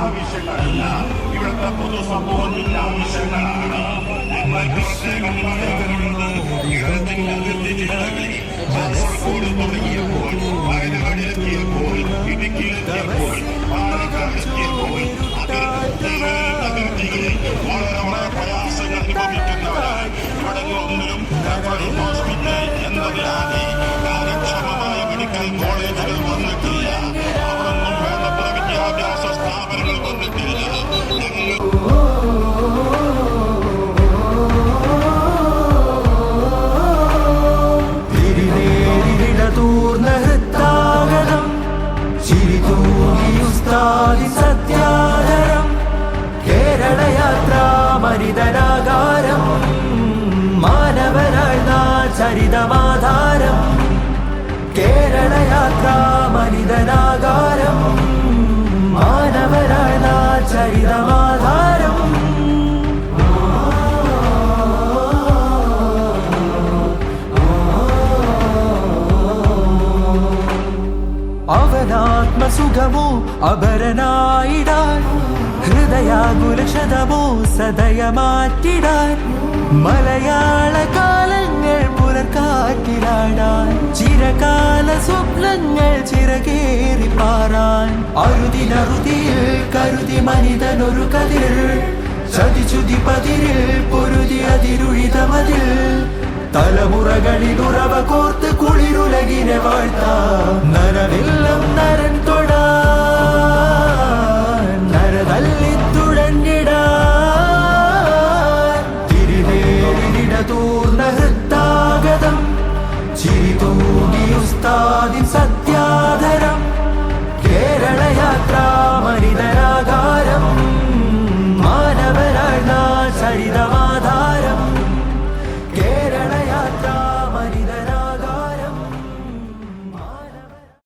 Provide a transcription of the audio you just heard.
ആവശ്യങ്ങളല്ല ഇവിടുത്തെ പൊതുസമൂഹത്തിന്റെ ആവശ്യങ്ങളാണ് ഞങ്ങൾക്ക് പ്രത്യേകം പറയാനുള്ളത് കേരളത്തിന്റെ അതിർത്തി ജില്ലകളിൽ കാസർഗോഡ് തുടങ്ങിയപ്പോൾ വയനാടിലെത്തിയപ്പോൾ ഇടുക്കിയിലെത്തിയപ്പോൾ പാലക്കാടെത്തിയപ്പോൾ അതിർത്തി കോളേജുകൾ വന്നിട്ടില്ല. വേണ്ടത്ര വിദ്യാഭ്യാസ സ്ഥാപനങ്ങൾ വന്നിട്ടില്ല. സത്യാദരം നാൾ ചരിതമാധാരം നാൾ ചരിതമാധാരം അവനാത്മസുഖമോ അപരനായിടാൻ ഹൃദയാകുലക്ഷതമോ സദയമാറ്റിടാൻ മലയാള കാലങ്ങൾ പുലർക്കാറ്റിലാടാൻ ചിരകാല സ്വപ്നങ്ങൾ ചിറകേറി പാറാൻ അരുതിനറുതിയിൽ കരുതി മനിതനൊരു കതിർ ചതിച്ചുതി പതിരിൽ പൊരുതി അതിരുഴിതമതിൽ. തലമുറകളിൽ ഉറവ കോർത്ത് കുളിരുലകിനെ വാഴ്ത്താം. നരവില്ലം നരൻ തൊടാ. നരതല്ലി ഹൃത്താഗതം. ചിരിതൂകി ഉസ്താദിൻ claridad.